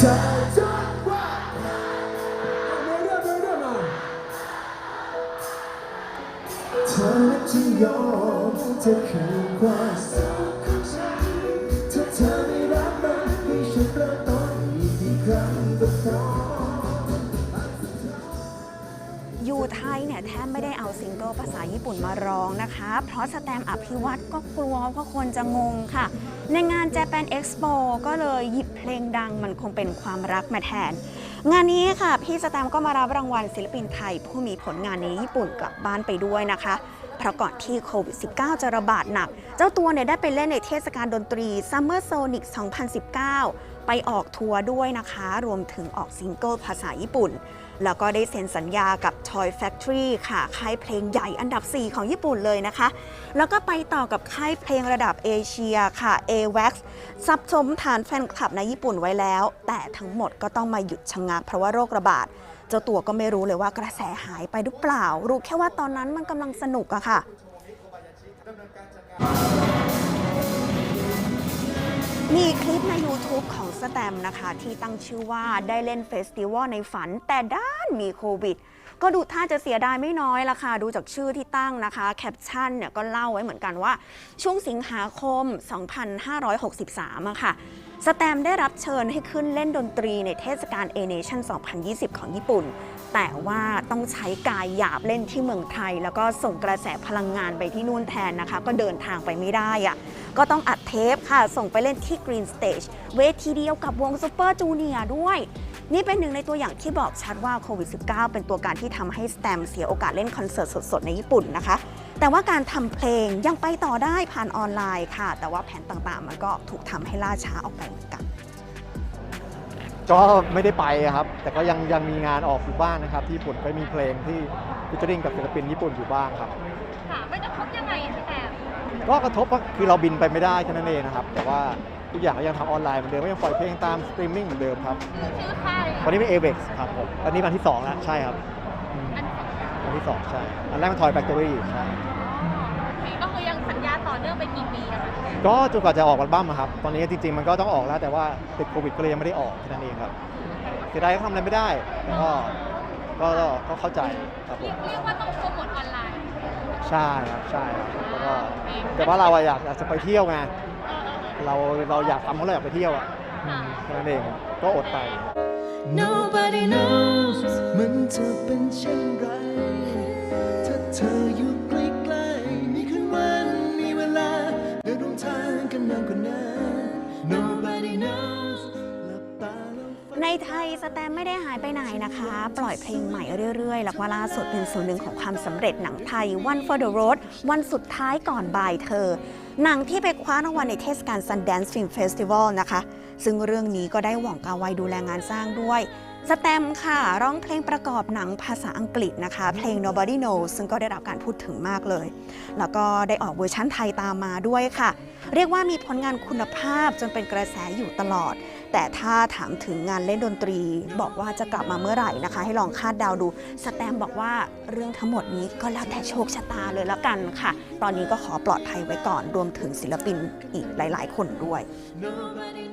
เธอจะว่า แทบไม่ได้เอาซิงเกิลภาษาญี่ปุ่นมาร้องนะคะ เพราะสแตมอภิวัตก็กลัวว่าคนจะงงค่ะ ในงาน Japan Expo ก็เลยหยิบเพลงดังมันคงเป็นความรักมาแทน งานนี้ค่ะ พี่สแตมก็มารับรางวัลศิลปินไทย ผู้มีผลงานในญี่ปุ่นกลับบ้านไปด้วยนะคะ เพราะก่อนที่โควิด -19 จะระบาดหนัก เจ้าตัวเนี่ยได้ไปเล่นในเทศกาลดนตรี Summer Sonic 2019 ไปออกทัวร์ด้วยนะคะ รวมถึงออกซิงเกิลภาษาญี่ปุ่น แล้วก็ได้เซ็นสัญญากับ Toy Factory ค่ะค่ายเพลงใหญ่อันดับ 4 ของญี่ปุ่นเลยนะคะ แล้วก็ไปต่อกับค่ายเพลงระดับเอเชียค่ะ AWAX ซับสมฐานแฟนคลับในญี่ปุ่นไว้แล้ว แต่ทั้งหมดก็ต้องมาหยุดชะงักเพราะว่าโรคระบาด เจ้าตัวก็ไม่รู้เลยว่ากระแสหายไปหรือเปล่า รู้แค่ว่าตอนนั้นมันกำลังสนุกอะค่ะ มีคลิปใน YouTube ของสแตมนะคะ ที่ตั้งชื่อว่าได้เล่นเฟสติวัลในฝัน แต่ด้านมีโควิด ก็ดูท่าจะเสียดายไม่น้อยละค่ะ ดูจากชื่อที่ตั้งนะคะ แคปชั่นเนี่ยก็เล่าไว้เหมือนกันว่า ช่วงสิงหาคม 2563อะค่ะ สแตมได้รับเชิญให้ขึ้นเล่นดนตรีในเทศกาล A Nation 2020 ของญี่ปุ่น แต่ว่าต้องใช้กายหยาบเล่นที่เมืองไทย แล้วก็ส่งกระแสพลังงานไปที่นู่นแทนนะคะ ก็เดินทางไปไม่ได้อะก็ต้องอัดเทปค่ะ ส่งไปเล่นที่ Green Stage เวทีเดียวกับวงซูเปอร์จูเนียด้วย นี่เป็นหนึ่งในตัวอย่างที่บอกชัดว่าโควิด -19 เป็นตัวการที่ทำให้สแตมเสียโอกาสเล่นคอนเสิร์ตสดๆ ในญี่ปุ่นนะคะ แต่ว่าการทำเพลงยังไปต่อได้ผ่านออนไลน์ค่ะ แต่ว่าแผนต่างๆ มันก็ถูกทำให้ล่าช้าออกไปเหมือนกันก็ไม่ได้ไปอะครับ แต่ก็ยังยังมีงานออกอยู่บ้างนะครับ ที่ญี่ปุ่นก็มีเพลงที่ฟิชเจอริงกับศิลปินญี่ปุ่นอยู่บ้างครับค่ะมันกระทบยังไงอะพี่แตมก็กระทบว่าคือเราบินไปไม่ได้แค่นั้นเองนะครับ แต่ว่า ทุกอย่างก็ยังทำออนไลน์เหมือนเดิมก็ยังปล่อยเพลงตามสตรีมมิ่งเหมือนเดิมครับ ชื่อค่ายวันนี้เป็น AVEX ครับผมตอนนี้วันที่ 2 แล้ว ใช่ครับอืมอันวันที่ 2 ใช่ อันแรกมันทอยแฟคทอรี่ใช่ก็คือยังสัญญาต่อเนื่องไปกี่ปีอะคะก็จนกว่าจะออกอัลบั้มอะครับ ตอนนี้จริงๆ มันก็ต้องออกแล้ว แต่ว่าติดโควิดก็เลยยังไม่ได้ออกแค่นั้นเองครับเสียดายก็ทำอะไรไม่ได้แต่ก็ก็ก็ก็เข้าใจครับผเรียม กเรียกว่าต้องโปรโมทออนไลน์ ใช่ครับ ใช่ครับแล้วก็แต่ว่าเราอะอยากอยากจะไปเที่ยวไง เออเออเออเราเราอยากทำเพราะเราอยากไปเที่ยวอะอืมแค่นั้นเองก็อดไป Nobody knows มันจะเป็นเช่นไร ถ้าเธออยู่ใกล้ๆมีคืนวันมีเวลา เดินร่วมทางกันนานกว่านั้น Nobody knows หลับตาแล้วฝันในไทยสแตมไม่ได้หายไปไหนนะคะ ปล่อยเพลงใหม่เรื่อยๆ แล้วก็ล่าสุดเป็นส่วนหนึ่งของความสำเร็จหนังไทย One for the Road วันสุดท้ายก่อนบ่ายเธอ หนังที่ไปคว้ารางวัลในเทศกาล Sundance Film Festival นะคะ ซึ่งเรื่องนี้ก็ได้หว่องกาไวดูแลงานสร้างด้วย สแตมค่ะ ร้องเพลงประกอบหนังภาษาอังกฤษนะคะ เพลง Nobody Knows ซึ่งก็ได้รับการพูดถึงมากเลย แล้วก็ได้ออกเวอร์ชั่นไทยตามมาด้วยค่ะ เรียกว่ามีผลงานคุณภาพจนเป็นกระแสอยู่ตลอด แต่ถ้าถามถึงงานเล่นดนตรี บอกว่าจะกลับมาเมื่อไหร่นะคะ ให้ลองคาดเดาดู สแตมบอกว่าเรื่องทั้งหมดนี้ก็แล้วแต่โชคชะตาเลยแล้วกันค่ะ ตอนนี้ก็ขอปลอดภัยไว้ก่อนรวมถึงศิลปินอีกหลาย ๆ คนด้วย Nobody